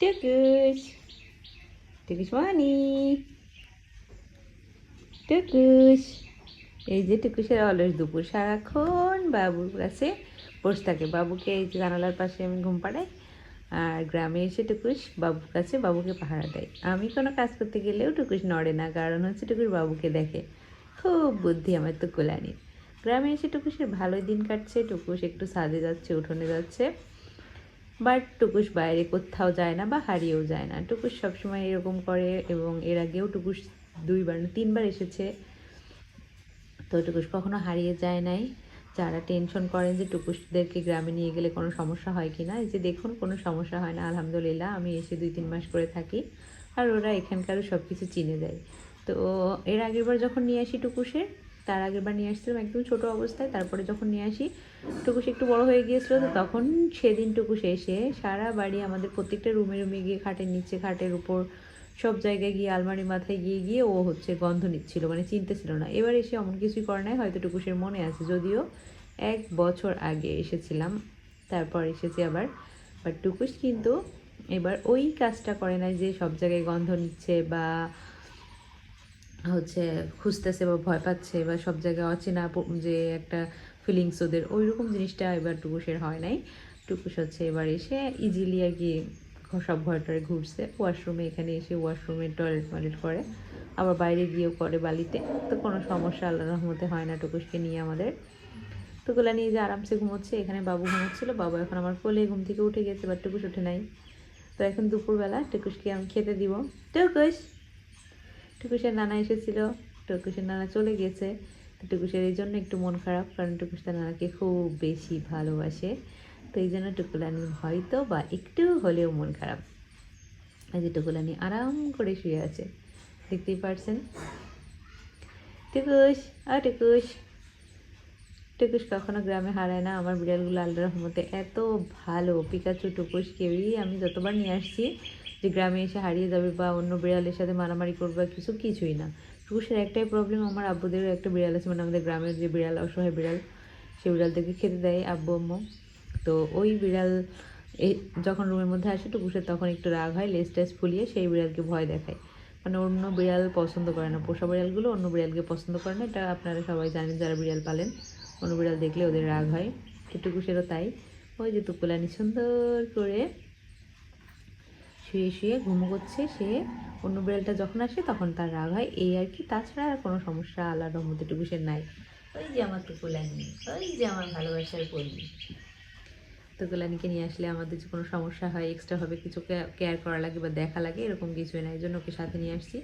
টুকুস টুকুস মানি টুকুস এই যে টুকুসের অলস দুপুর, সারাক্ষণ বাবুর কাছে বসে থাকে। বাবুকে এই যে জানালার পাশে আমি ঘুম পাড়াই, আর গ্রামে এসে টুকুস বাবুর কাছে বাবুকে পাহারা দেয়। আমি কোনো কাজ করতে গেলেও টুকুস নড়ে না, কারণ হচ্ছে টুকুস বাবুকে দেখে। খুব বুদ্ধি আমার তো কোলানির। গ্রামে এসে টুকুসের ভালোই দিন কাটছে, টুকুস একটু সাজে যাচ্ছে, উঠোনে যাচ্ছে। বাট টুকুস বাইরে কোথাও যায় না বা হারিয়েও যায় না। টুকুস সবসময় এরকম করে এবং এর আগেও টুকুস দুইবার তিনবার এসেছে। তো টুকুস কখনো হারিয়ে যায় নাই। যারা টেনশন করেন যে টুকুসদেরকে গ্রামে নিয়ে গেলে কোনো সমস্যা হয় কি না এই যে দেখুন কোনো সমস্যা হয় না, আলহামদুলিল্লাহ, আমি এসে দুই, তিন মাস করে থাকি আর ওরা এখানকারও সব কিছু চিনে দেয়। তো এর আগের বার যখন নিয়ে আসি টুকুসের তার আগের বার নিয়ে আসছিলাম একদম ছোট অবস্থায়, তারপরে যখন নিয়ে আসি টুকুস একটু বড় হয়ে গিয়েছিল তো তখন সেদিন টুকুস এসে সারা বাড়ি আমাদের প্রত্যেকটা রুমে রুমে গিয়ে খাটের নিচে, খাটের উপর সব জায়গায় গিয়ে আলমারি মাথায় গিয়ে গিয়ে ও হচ্ছে গন্ধ নিচ্ছিল মানে চিনতেছিল না। এবার এসে এমন কিছুই করে নাই, হয়তো টুকুসের মনে আছে, যদিও এক বছর আগে এসেছিলাম, তারপর এসেছি আবার। বাট টুকুস কিন্তু এবার ওই কাজটা করে নাই যে সব জায়গায় গন্ধ নিচ্ছে বা হচ্ছে খুঁজতেছে বা ভয় পাচ্ছে বা সব জায়গায় অচেনা যে একটা ফিলিংস ওদের ওই রকম জিনিসটা এবার টুকুসের হয় নাই। টুকুস হচ্ছে এবার এসে ইজিলি আর কি সব ঘরে টরে ঘুরছে। ওয়াশরুমে এখানে এসে ওয়াশরুমে টয়লেট টয়লেট করে। আবার বাইরে গিয়েও করে বালিতে। তো কোনো সমস্যা আল্লাহ রহমতে হয় না টুকুসকে নিয়ে আমাদের। টুকুলা নিয়ে যে আরামসে ঘুমোচ্ছে, এখানে বাবু ঘুমোচ্ছিলো, বাবু এখন আমার কোলে ঘুম থেকে উঠে গেছে বাট টুকুস উঠে নাই। তো এখন দুপুরবেলা টুকুসকে আমি খেতে দিব। টুকুস টুকুসের নানা এসেছিল, টুকুসের নানা চলে গেছে। টুকুসের এই জন্য একটু মন খারাপ, কারণ টুকুস তার নানাকে খুব বেশি ভালোবাসে। তো এই জন্য টুকুলানি হয়তো বা একটু হলেও মন খারাপ। আজ টুকুলানি আরাম করে শুয়ে আছে। দেখতেই পারছেন? টুকুস, আ টুকুস। টুকুস কখনো গ্রামে হারায় না। আমার বিড়ালগুলো আল্লাহ রহমতে এত ভালো। পিকাচু টুকুস কেউই আমি যতবার নিয়ে আসছি যে গ্রামে এসে হারিয়ে যাবে বা অন্য বিড়ালের সাথে মারামারি করবে কিছু, কিছুই না। টুকুসের একটাই প্রবলেম আমার আব্বুদেরও একটা বিড়াল আছে। মানে আমাদের গ্রামের যে বিড়াল, অসহায় বিড়াল সেই বিড়ালদেরকে খেতে দেয় আব্বু, আম্মু। তো ওই বিড়াল এই যখন রুমের মধ্যে আসে টুকুসের তখন একটু রাগ হয়, লেজ টেস ফুলিয়ে সেই বিড়ালকে ভয় দেখায়। মানে অন্য বিড়াল পছন্দ করে না। পোষা বিড়ালগুলো অন্য বিড়ালকে পছন্দ করে না। এটা আপনারা সবাই জানেন, যারা বিড়াল পালেন। অন্য বিড়াল দেখলে ওদের রাগ হয় টুকুসেরও তাই। ওই যে টুকুলানি সুন্দর করে শুয়ে শুয়ে ঘুমো করছে, সে অন্য বিড়ালটা যখন আসে তখন তার রাগ হয়। এই আর কি, তাছাড়া আর কোনো সমস্যা আল্লাহর রহমতে টুকুসের নাই। ওই যে আমার টুকুলানি ওই যে আমার ভালোবাসার পড়ি টুকুলানিকে নিয়ে আসলে আমাদের যে কোনো সমস্যা হয় এক্সট্রাভাবে কিছু কেয়ার করা লাগে বা দেখা লাগে, এরকম কিছুই না। এই জন্য ওকে সাথে নিয়ে আসছি।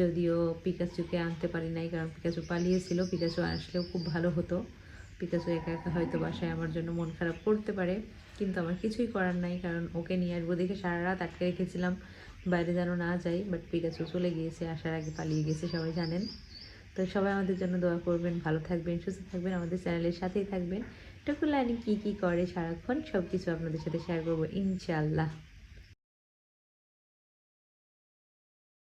যদিও পিকাচুকে আনতে পারি নাই, কারণ পিকাচু পালিয়েছিল পিকাচু আসলেও খুব ভালো হতো। পিকাচু একা একা হয়তো বাসায় আমার জন্য মন খারাপ করতে পারে, কিন্তু আমার কিছুই করার নাই, কারণ ওকে নিয়ে আসব দেখে সারা রাত আটকে রেখেছিলাম, বাইরে যেন না যাই বাট পিকাচু চলে গিয়েছে, আসার আগে পালিয়ে গেছে, সবাই জানেন। তো সবাই আমাদের জন্য দোয়া করবেন, ভালো থাকবেন, সুস্থ থাকবেন, আমাদের চ্যানেলের সাথেই থাকবেন। টুকুলানি কী কী করে সারাক্ষণ সব কিছু আপনাদের সাথে শেয়ার করব, ইনশাআল্লাহ।